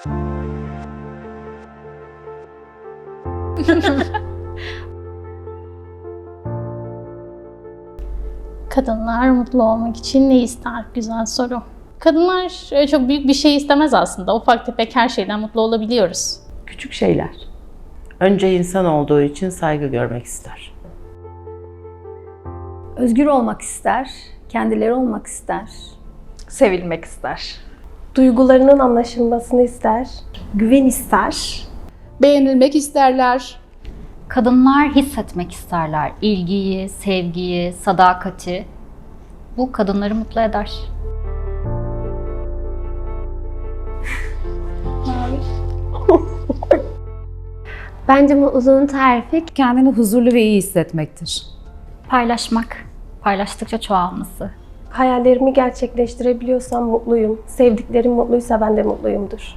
Kadınlar mutlu olmak için ne ister? Güzel soru. Kadınlar e, çok büyük bir şey istemez aslında. Ufak tefek her şeyden mutlu olabiliyoruz. Küçük şeyler. Önce insan olduğu için saygı görmek ister. Özgür olmak ister, kendileri olmak ister. Sevilmek ister. Duygularının anlaşılmasını ister. Güven ister. Beğenilmek isterler. Kadınlar hissetmek isterler. İlgiyi, sevgiyi, sadakati. Bu kadınları mutlu eder. Bence mutluluğun tarifi kendini huzurlu ve iyi hissetmektir. Paylaşmak, paylaştıkça çoğalması. Hayallerimi gerçekleştirebiliyorsam mutluyum. Sevdiklerim mutluysa ben de mutluyumdur.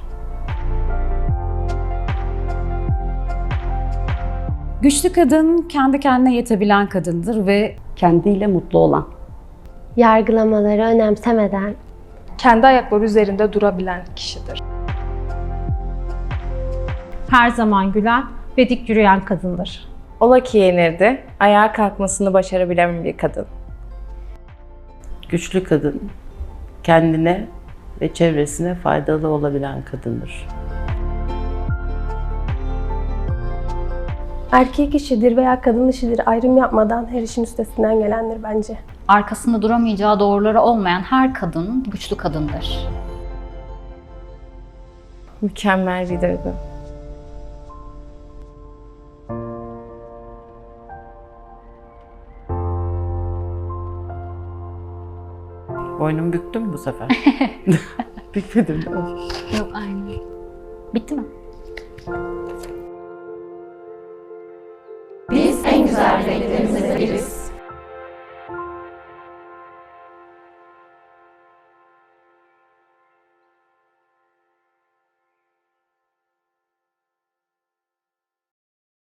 Güçlü kadın kendi kendine yetebilen kadındır ve Kendiyle mutlu olan. yargılamaları önemsemeden Kendi ayakları üzerinde durabilen kişidir. her zaman gülen ve dik yürüyen kadındır. Ola ki yenirdi, ayağa kalkmasını başarabilen bir kadın. Güçlü kadın, kendine ve çevresine faydalı olabilen kadındır. Erkek işidir veya kadın işidir ayrım yapmadan her işin üstesinden gelendir bence. Arkasında duramayacağı doğruları olmayan her kadın güçlü kadındır. Mükemmel bir duygu. Boynumu büktüm bu sefer? Bükmedim değil mi? Yok aynı. Bitti mi? Biz en güzel